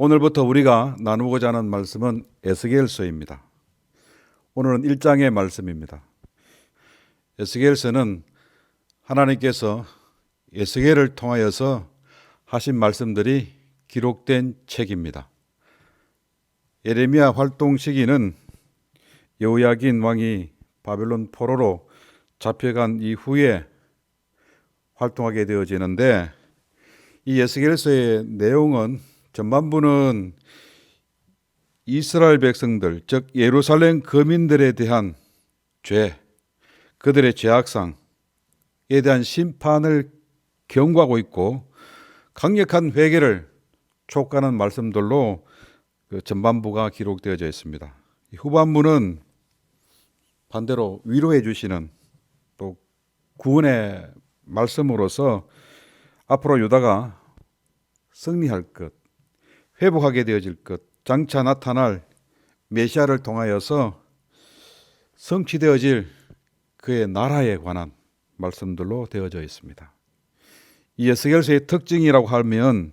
오늘부터 우리가 나누고자 하는 말씀은 에스겔서입니다. 오늘은 1장의 말씀입니다. 에스겔서는 하나님께서 에스겔을 통하여서 하신 말씀들이 기록된 책입니다. 예레미야 활동 시기는 여호야긴 왕이 바벨론 포로로 잡혀간 이후에 활동하게 되어지는데 이 에스겔서의 내용은 전반부는 이스라엘 백성들 즉 예루살렘 거민들에 대한 죄 그들의 죄악상에 대한 심판을 경고하고 있고 강력한 회개를 촉구하는 말씀들로 그 전반부가 기록되어져 있습니다. 후반부는 반대로 위로해 주시는 또 구원의 말씀으로서 앞으로 유다가 승리할 것, 회복하게 되어질 것, 장차 나타날 메시아를 통하여서 성취되어질 그의 나라에 관한 말씀들로 되어져 있습니다. 이 에스겔서의 특징이라고 하면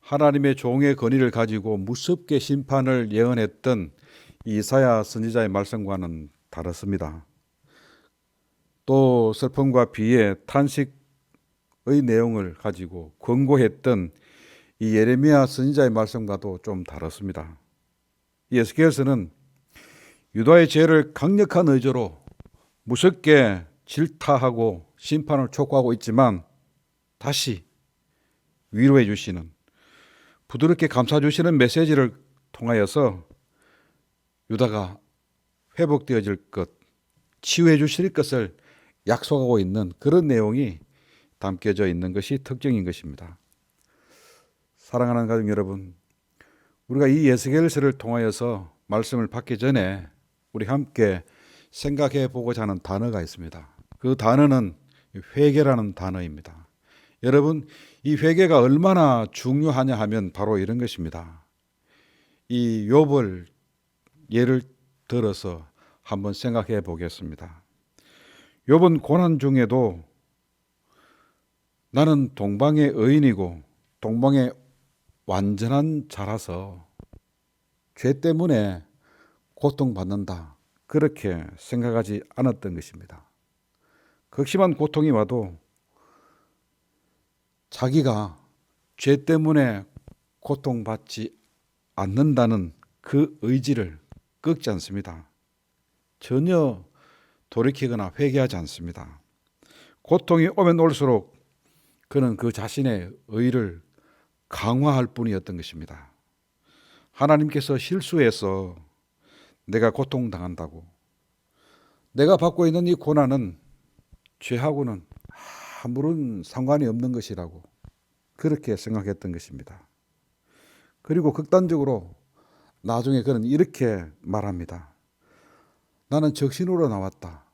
하나님의 종의 권위를 가지고 무섭게 심판을 예언했던 이사야 선지자의 말씀과는 다릅니다. 또 슬픔과 비애, 탄식의 내용을 가지고 권고했던 이 예레미야 선지자의 말씀과도 좀 다릅니다. 이 에스겔서는 유다의 죄를 강력한 의조로 무섭게 질타하고 심판을 촉구하고 있지만 다시 위로해 주시는 부드럽게 감싸 주시는 메시지를 통하여서 유다가 회복되어질 것, 치유해 주실 것을 약속하고 있는 그런 내용이 담겨져 있는 것이 특징인 것입니다. 사랑하는 가족 여러분, 우리가 이 예스겔서를 통하여서 말씀을 받기 전에 우리 함께 생각해 보고자 하는 단어가 있습니다. 그 단어는 회개라는 단어입니다. 여러분, 이 회개가 얼마나 중요하냐 하면 바로 이런 것입니다. 이 욥을 예를 들어서 한번 생각해 보겠습니다. 욥은 고난 중에도 나는 동방의 의인이고 동방의 완전한 자라서 죄 때문에 고통받는다. 그렇게 생각하지 않았던 것입니다. 극심한 고통이 와도 자기가 죄 때문에 고통받지 않는다는 그 의지를 꺾지 않습니다. 전혀 돌이키거나 회개하지 않습니다. 고통이 오면 올수록 그는 그 자신의 의를 강화할 뿐이었던 것입니다. 하나님께서 실수해서 내가 고통당한다고 내가 받고 있는 이 고난은 죄하고는 아무런 상관이 없는 것이라고 그렇게 생각했던 것입니다. 그리고 극단적으로 나중에 그는 이렇게 말합니다. 나는 적신으로 나왔다.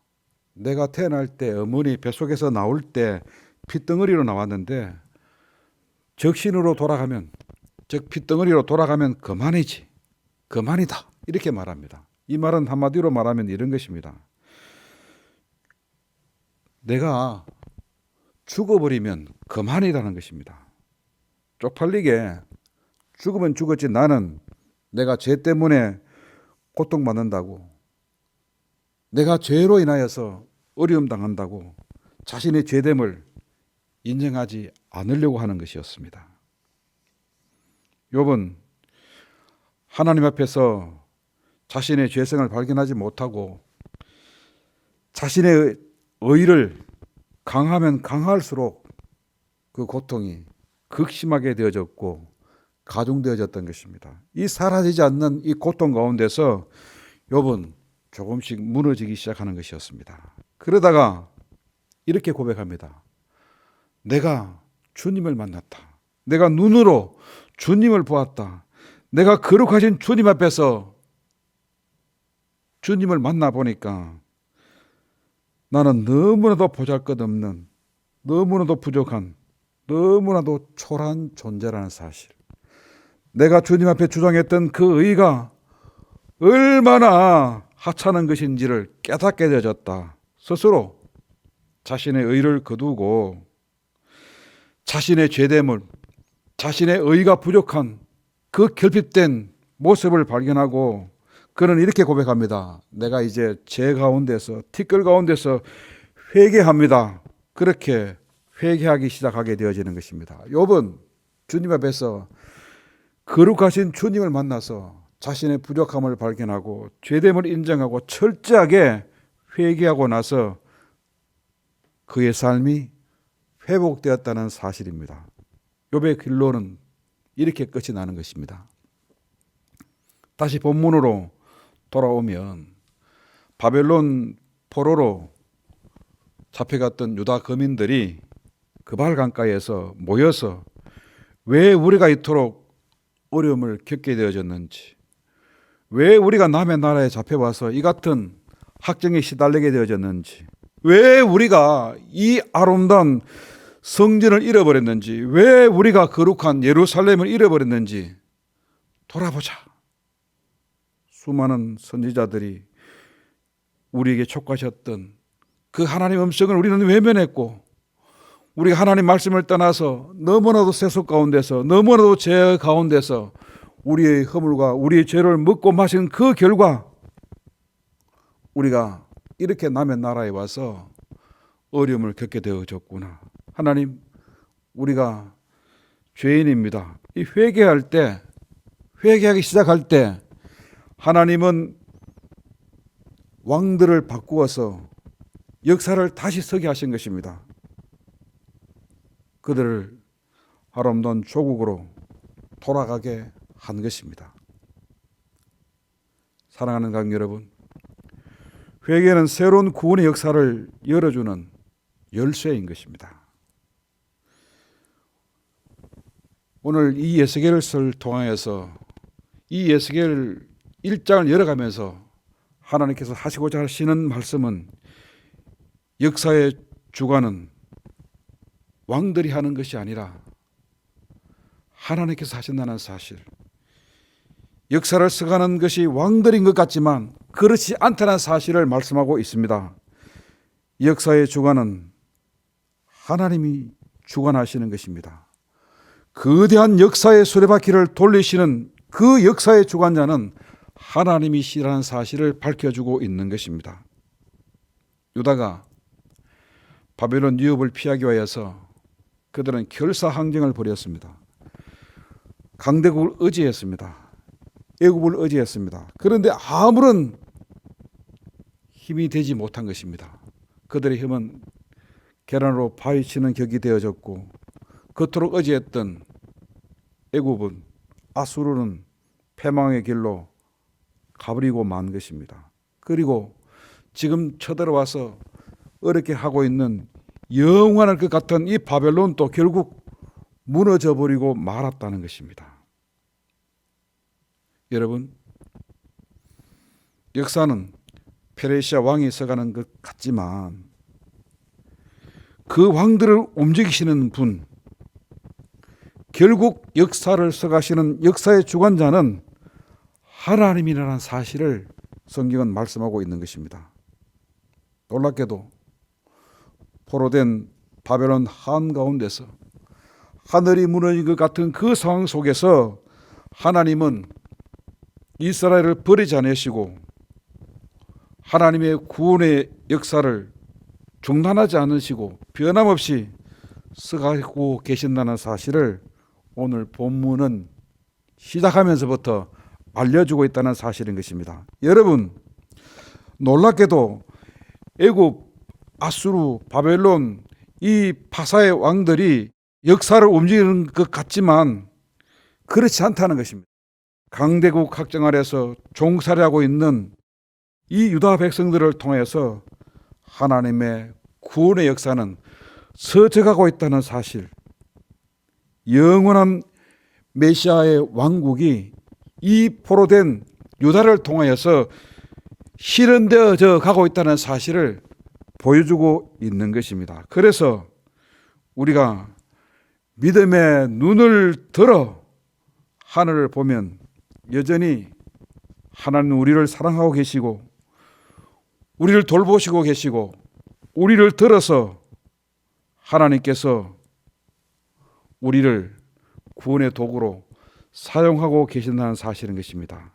내가 태어날 때 어머니 뱃속에서 나올 때 핏덩어리로 나왔는데 적신으로 돌아가면 즉 핏덩어리로 돌아가면 그만이지. 그만이다. 이렇게 말합니다. 이 말은 한마디로 말하면 이런 것입니다. 내가 죽어버리면 그만이라는 것입니다. 쪽팔리게 죽으면 죽었지 나는 내가 죄 때문에 고통받는다고 내가 죄로 인하여서 어려움 당한다고 자신의 죄됨을 인정하지 않으려고 하는 것이었습니다. 욥은 하나님 앞에서 자신의 죄성을 발견하지 못하고 자신의 의를 강하면 강할수록 그 고통이 극심하게 되어졌고 가중되어졌던 것입니다. 이 사라지지 않는 이 고통 가운데서 욥은 조금씩 무너지기 시작하는 것이었습니다. 그러다가 이렇게 고백합니다. 내가 주님을 만났다. 내가 눈으로 주님을 보았다. 내가 거룩하신 주님 앞에서 주님을 만나 보니까 나는 너무나도 보잘것없는 너무나도 부족한 너무나도 초라한 존재라는 사실. 내가 주님 앞에 주장했던 그 의가 얼마나 하찮은 것인지를 깨닫게 되어졌다. 스스로 자신의 의를 거두고 자신의 죄됨을 자신의 의가 부족한 그 결핍된 모습을 발견하고 그는 이렇게 고백합니다. 내가 이제 제 가운데서 티끌 가운데서 회개합니다. 그렇게 회개하기 시작하게 되어지는 것입니다. 욥은 주님 앞에서 거룩하신 주님을 만나서 자신의 부족함을 발견하고 죄됨을 인정하고 철저하게 회개하고 나서 그의 삶이 회복되었다는 사실입니다. 욥의 길로는 이렇게 끝이 나는 것입니다. 다시 본문으로 돌아오면 바벨론 포로로 잡혀갔던 유다 거민들이 그발 강가에서 모여서 왜 우리가 이토록 어려움을 겪게 되어졌는지, 왜 우리가 남의 나라에 잡혀와서 이 같은 학정에 시달리게 되어졌는지, 왜 우리가 이 아름다운 성전을 잃어버렸는지, 왜 우리가 거룩한 예루살렘을 잃어버렸는지 돌아보자. 수많은 선지자들이 우리에게 촉구하셨던 그 하나님 음성을 우리는 외면했고 우리가 하나님 말씀을 떠나서 너무나도 세속 가운데서 너무나도 죄 가운데서 우리의 허물과 우리의 죄를 먹고 마신 그 결과 우리가 이렇게 남의 나라에 와서 어려움을 겪게 되어졌구나. 하나님, 우리가 죄인입니다. 이 회개할 때, 회개하기 시작할 때, 하나님은 왕들을 바꾸어서 역사를 다시 서게 하신 것입니다. 그들을 아름다운 조국으로 돌아가게 한 것입니다. 사랑하는 강 여러분, 회개는 새로운 구원의 역사를 열어주는 열쇠인 것입니다. 오늘 이 예수계를 통하여서 이 예수계를 1장을 열어가면서 하나님께서 하시고자 하시는 말씀은 역사의 주관은 왕들이 하는 것이 아니라 하나님께서 하신다는 사실. 역사를 써가는 것이 왕들인 것 같지만 그렇지 않다는 사실을 말씀하고 있습니다. 역사의 주관은 하나님이 주관하시는 것입니다. 거대한 역사의 수레바퀴를 돌리시는 그 역사의 주관자는 하나님이시라는 사실을 밝혀주고 있는 것입니다. 유다가 바벨론 유업을 피하기 위해서 그들은 결사항쟁을 벌였습니다. 강대국을 의지했습니다. 애국을 의지했습니다. 그런데 아무런 힘이 되지 못한 것입니다. 그들의 힘은 계란으로 파헤치는 격이 되어졌고 그토록 의지했던 애국은 아수르는 패망의 길로 가버리고 만 것입니다. 그리고 지금 쳐들어와서 어렵게 하고 있는 영원할 것 같은 이 바벨론도 결국 무너져 버리고 말았다는 것입니다. 여러분, 역사는 페르시아 왕이 서가는 것 같지만 그 왕들을 움직이시는 분, 결국 역사를 써가시는 역사의 주관자는 하나님이라는 사실을 성경은 말씀하고 있는 것입니다. 놀랍게도 포로된 바벨론 한 가운데서 하늘이 무너진 것 같은 그 상황 속에서 하나님은 이스라엘을 버리지 않으시고 하나님의 구원의 역사를 중단하지 않으시고 변함없이 써가고 계신다는 사실을 오늘 본문은 시작하면서부터 알려주고 있다는 사실인 것입니다. 여러분 놀랍게도 애굽, 아수르, 바벨론 이 파사의 왕들이 역사를 움직이는 것 같지만 그렇지 않다는 것입니다. 강대국 학정 아래서 종살이 하고 있는 이 유다 백성들을 통해서 하나님의 구원의 역사는 서져가고 있다는 사실, 영원한 메시아의 왕국이 이 포로된 유다를 통하여서 실현되어져 가고 있다는 사실을 보여주고 있는 것입니다. 그래서 우리가 믿음의 눈을 들어 하늘을 보면 여전히 하나님 우리를 사랑하고 계시고 우리를 돌보시고 계시고 우리를 들어서 하나님께서 우리를 구원의 도구로 사용하고 계신다는 사실인 것입니다.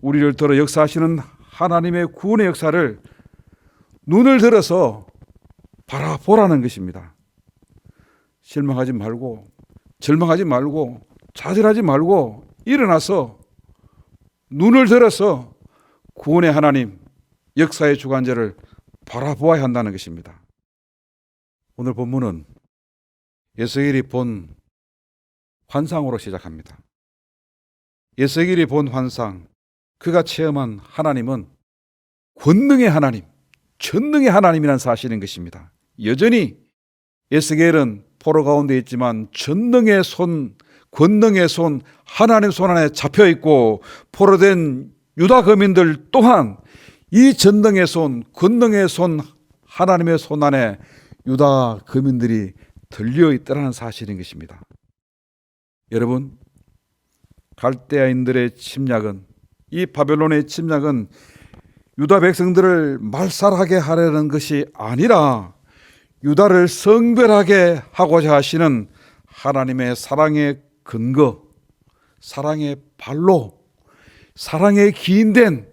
우리를 들어 역사하시는 하나님의 구원의 역사를 눈을 들어서 바라보라는 것입니다. 실망하지 말고 절망하지 말고 좌절하지 말고 일어나서 눈을 들어서 구원의 하나님 역사의 주관자를 바라보아야 한다는 것입니다. 오늘 본문은 예수엘이 본 환상으로 시작합니다. 예수엘이 본 환상, 그가 체험한 하나님은 권능의 하나님, 전능의 하나님이라는 사실인 것입니다. 여전히 에스겔은 포로 가운데 있지만 전능의 손, 권능의 손, 하나님 손 안에 잡혀 있고 포로된 유다 거민들 또한 이 전능의 손, 권능의 손, 하나님의 손 안에 유다 거민들이 들려 있다는 사실인 것입니다. 여러분, 갈대아인들의 침략은 이 바벨론의 침략은 유다 백성들을 말살하게 하려는 것이 아니라 유다를 성별하게 하고자 하시는 하나님의 사랑의 근거, 사랑의 발로, 사랑의 기인된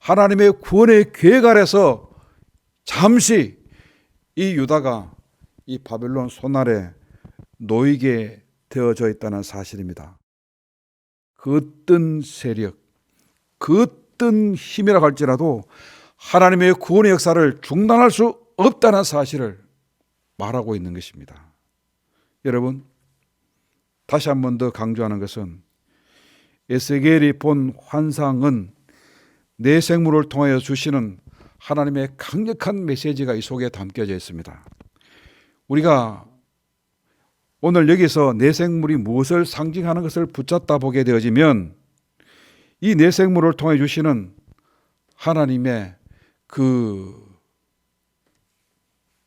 하나님의 구원의 계획 아래서 잠시 이 유다가 이 바벨론 손아래 놓이게 되어져 있다는 사실입니다. 그 어떤 세력, 그 어떤 힘이라 할지라도 하나님의 구원의 역사를 중단할 수 없다는 사실을 말하고 있는 것입니다. 여러분, 다시 한 번 더 강조하는 것은 에스겔이 본 환상은 내 생물을 통하여 주시는 하나님의 강력한 메시지가 이 속에 담겨져 있습니다. 우리가 오늘 여기서 내 생물이 무엇을 상징하는 것을 붙잡다 보게 되어지면 이 내 생물을 통해 주시는 하나님의 그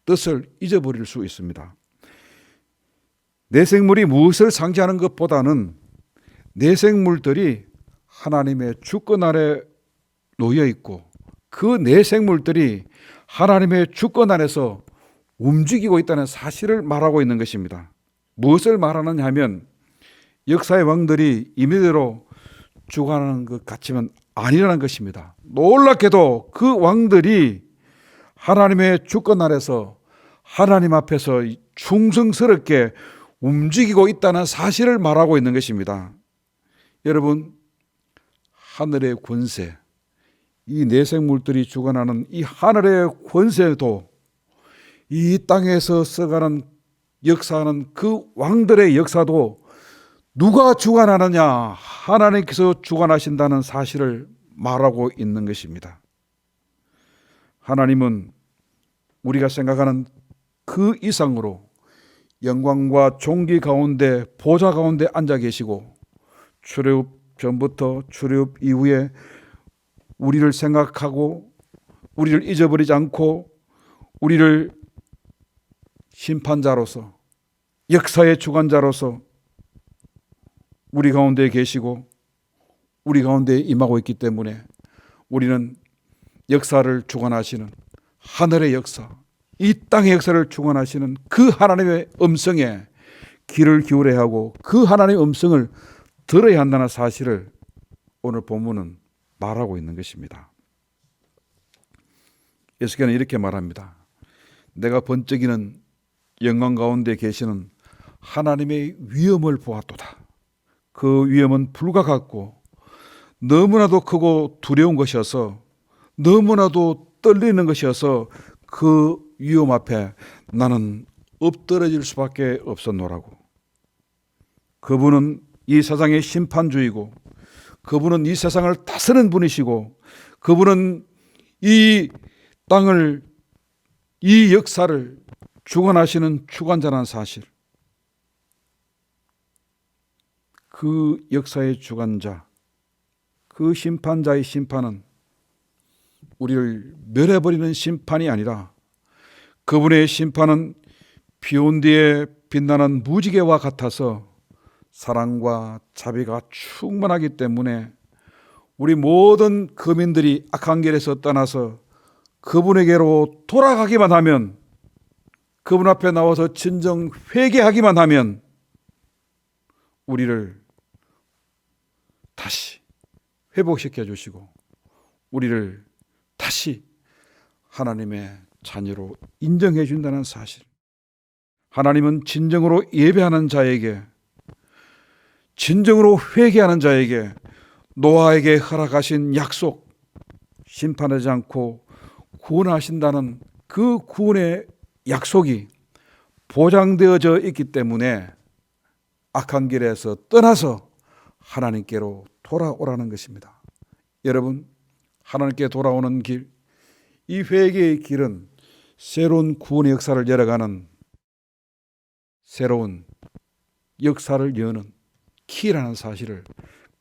뜻을 잊어버릴 수 있습니다. 내 생물이 무엇을 상징하는 것보다는 내 생물들이 하나님의 주권 아래 놓여 있고 그 내 생물들이 하나님의 주권 안에서 움직이고 있다는 사실을 말하고 있는 것입니다. 무엇을 말하느냐 하면 역사의 왕들이 임의대로 주관하는 것 같지만 아니라는 것입니다. 놀랍게도 그 왕들이 하나님의 주권 아래서 하나님 앞에서 충성스럽게 움직이고 있다는 사실을 말하고 있는 것입니다. 여러분, 하늘의 권세, 이 내생물들이 주관하는 이 하늘의 권세도 이 땅에서 써가는 역사하는 그 왕들의 역사도 누가 주관하느냐? 하나님께서 주관하신다는 사실을 말하고 있는 것입니다. 하나님은 우리가 생각하는 그 이상으로 영광과 종기 가운데 보좌 가운데 앉아 계시고 출애굽 전부터 출애굽 이후에 우리를 생각하고 우리를 잊어버리지 않고 우리를 심판자로서 역사의 주관자로서 우리 가운데 계시고 우리 가운데 임하고 있기 때문에 우리는 역사를 주관하시는 하늘의 역사, 이 땅의 역사를 주관하시는 그 하나님의 음성에 귀를 기울여야 하고 그 하나님의 음성을 들어야 한다는 사실을 오늘 본문은 말하고 있는 것입니다. 예수께는 이렇게 말합니다. 내가 번쩍이는 영광 가운데 계시는 하나님의 위엄을 보았도다. 그 위엄은 불과 같고 너무나도 크고 두려운 것이어서 너무나도 떨리는 것이어서 그 위험 앞에 나는 엎드러질 수밖에 없었노라고. 그분은 이 세상의 심판주이고 그분은 이 세상을 다스리는 분이시고 그분은 이 땅을 이 역사를 주관하시는 주관자라는 사실. 그 역사의 주관자, 그 심판자의 심판은 우리를 멸해버리는 심판이 아니라 그분의 심판은 비온 뒤에 빛나는 무지개와 같아서 사랑과 자비가 충만하기 때문에 우리 모든 거민들이 악한 길에서 떠나서 그분에게로 돌아가기만 하면 그분 앞에 나와서 진정 회개하기만 하면 우리를 다시 회복시켜 주시고 우리를 다시 하나님의 자녀로 인정해 준다는 사실. 하나님은 진정으로 예배하는 자에게 진정으로 회개하는 자에게 노아에게 허락하신 약속 심판하지 않고 구원하신다는 그 구원의 약속이 보장되어져 있기 때문에 악한 길에서 떠나서 하나님께로 돌아오라는 것입니다. 여러분, 하나님께 돌아오는 길, 이 회개의 길은 새로운 구원의 역사를 열어가는 새로운 역사를 여는 키라는 사실을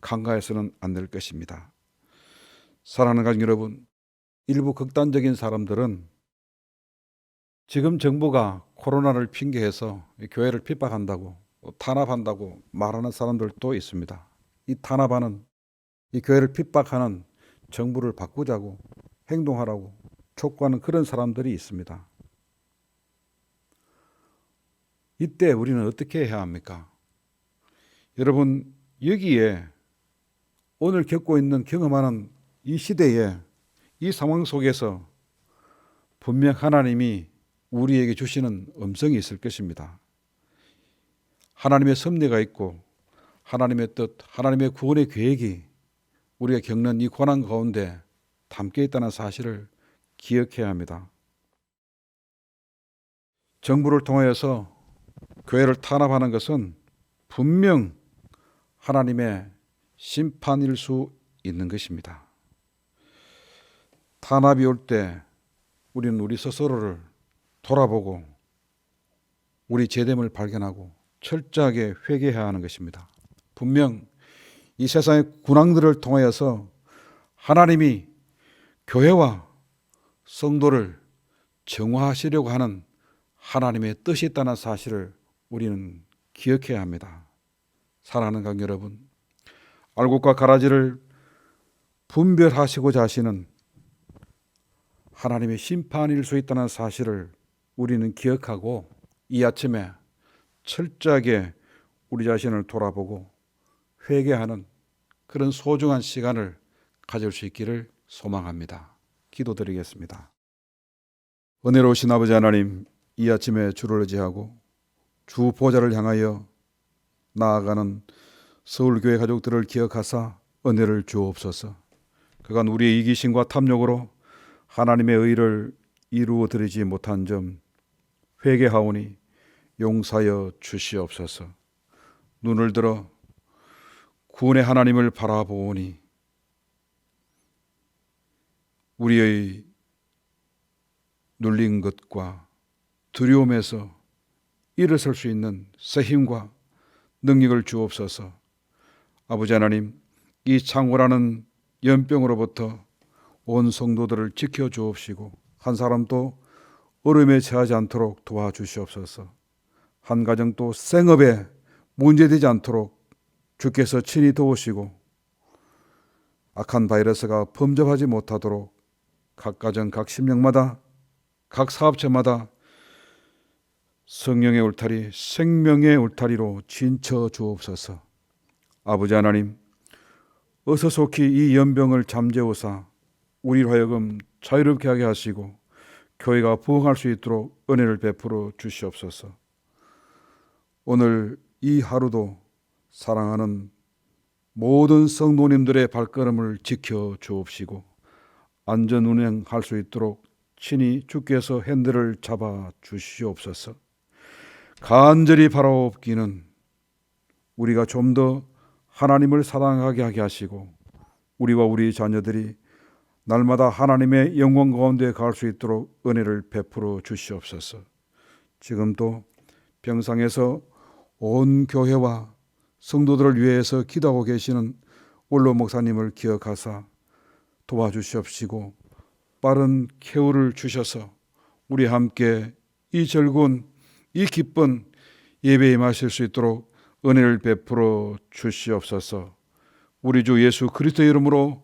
간과해서는 안 될 것입니다. 사랑하는 가족 여러분, 일부 극단적인 사람들은 지금 정부가 코로나를 핑계해서 교회를 핍박한다고 탄압한다고 말하는 사람들도 있습니다. 이 탄압하는 이 교회를 핍박하는 정부를 바꾸자고 행동하라고 촉구하는 그런 사람들이 있습니다. 이때 우리는 어떻게 해야 합니까? 여러분, 여기에 오늘 겪고 있는 경험하는 이 시대에 이 상황 속에서 분명 하나님이 우리에게 주시는 음성이 있을 것입니다. 하나님의 섭리가 있고 하나님의 뜻, 하나님의 구원의 계획이 우리가 겪는 이 고난 가운데 담겨 있다는 사실을 기억해야 합니다. 정부를 통하여서 교회를 탄압하는 것은 분명 하나님의 심판일 수 있는 것입니다. 탄압이 올 때 우리는 우리 스스로를 돌아보고 우리 제됨을 발견하고 철저하게 회개해야 하는 것입니다. 분명 이 세상의 군왕들을 통하여서 하나님이 교회와 성도를 정화하시려고 하는 하나님의 뜻이 있다는 사실을 우리는 기억해야 합니다. 사랑하는 강 여러분, 알곡과 가라지를 분별하시고자 하시는 하나님의 심판일 수 있다는 사실을 우리는 기억하고 이 아침에 철저하게 우리 자신을 돌아보고 회개하는 그런 소중한 시간을 가질 수 있기를 소망합니다. 기도드리겠습니다. 은혜로우신 아버지 하나님, 이 아침에 주를 의지하고 주 보좌를 향하여 나아가는 서울교회 가족들을 기억하사 은혜를 주옵소서. 그간 우리의 이기심과 탐욕으로 하나님의 의를 이루어 드리지 못한 점 회개하오니 용사여 주시옵소서. 눈을 들어 구원의 하나님을 바라보오니 우리의 눌린 것과 두려움에서 일어설 수 있는 새 힘과 능력을 주옵소서. 아버지 하나님, 이 창고라는 연병으로부터 온 성도들을 지켜 주옵시고 한 사람도 얼음에 처하지 않도록 도와주시옵소서. 한 가정도 생업에 문제되지 않도록 주께서 친히 도우시고 악한 바이러스가 범접하지 못하도록 각 가정 각 심령마다 각 사업체마다 성령의 울타리, 생명의 울타리로 진쳐 주옵소서. 아버지 하나님, 어서 속히 이 연병을 잠재우사 우리로 하여금 자유롭게 하게 하시고 교회가 부흥할 수 있도록 은혜를 베풀어 주시옵소서. 오늘 이 하루도 사랑하는 모든 성도님들의 발걸음을 지켜 주옵시고 안전 운행할 수 있도록 친히 주께서 핸들을 잡아 주시옵소서. 간절히 바라옵기는 우리가 좀 더 하나님을 사랑하게 하게 하시고 우리와 우리 자녀들이 날마다 하나님의 영광 가운데 갈 수 있도록 은혜를 베풀어 주시옵소서. 지금도 병상에서 온 교회와 성도들을 위해서 기도하고 계시는 원로 목사님을 기억하사 도와주시옵시고 빠른 쾌유를 주셔서 우리 함께 이 즐거운 이 기쁜 예배에 임하실 수 있도록 은혜를 베풀어 주시옵소서. 우리 주 예수 그리스도의 이름으로